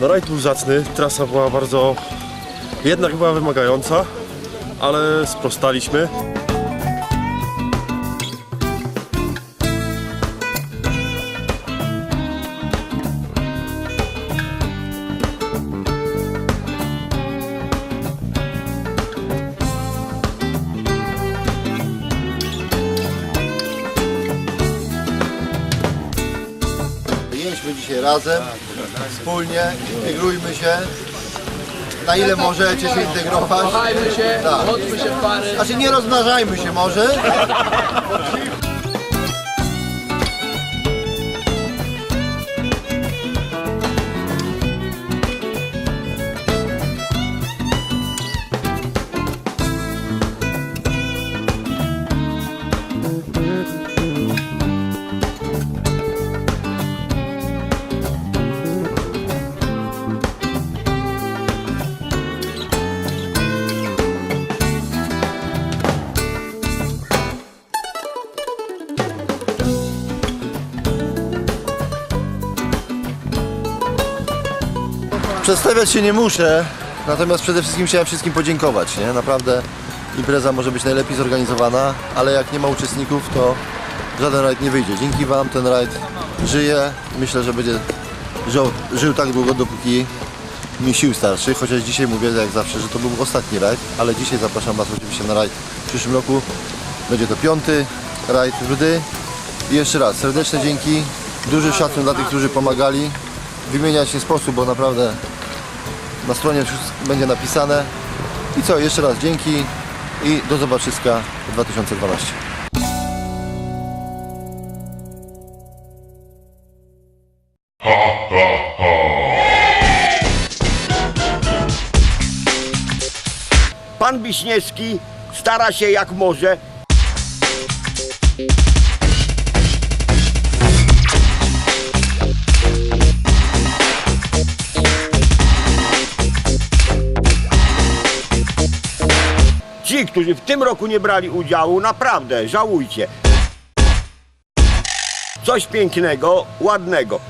No rajd był zacny, trasa była bardzo, jednak była wymagająca, ale sprostaliśmy. Jedźmy dzisiaj razem, wspólnie, integrujmy się. Na ile możecie się integrować. Kochajmy się, Tak. się w pary. Znaczy nie rozmnażajmy się może. Przedstawiać się nie muszę, natomiast przede wszystkim chciałem wszystkim podziękować. Nie? Naprawdę impreza może być najlepiej zorganizowana, ale jak nie ma uczestników, to żaden rajd nie wyjdzie. Dzięki Wam ten rajd żyje. Myślę, że będzie żył, żył tak długo, dopóki mi sił starszy. Chociaż dzisiaj mówię jak zawsze, że to był ostatni rajd, ale dzisiaj zapraszam Was oczywiście na rajd w przyszłym roku. Będzie to piąty rajd w Rdy. I jeszcze raz serdeczne dzięki, duży szacun dla tych, którzy pomagali. Wymieniać nie sposób, bo naprawdę na stronie będzie napisane. I co, jeszcze raz dzięki i do zobaczyska w 2012. Pan Wiśniewski stara się jak może. Którzy w tym roku nie brali udziału, naprawdę żałujcie. Coś pięknego, ładnego.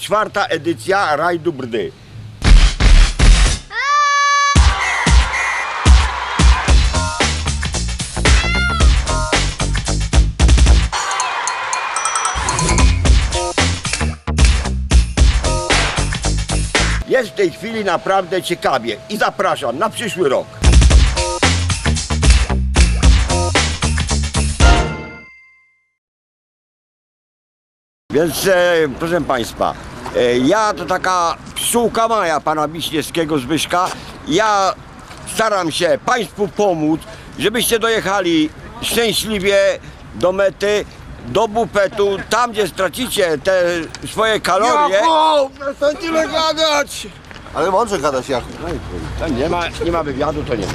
Czwarta edycja Rajdu Brdy. Jest w tej chwili naprawdę ciekawie i zapraszam na przyszły rok. Więc e, proszę Państwa, e, ja to taka pszczółka maja pana Wiśniewskiego Zbyszka. Ja staram się Państwu pomóc, żebyście dojechali szczęśliwie do mety, do bufetu, tam gdzie stracicie te swoje kalorie. przestań tyle gadać! Ale mądrze gadać, Jachu. To nie ma, nie ma wywiadu, to nie ma.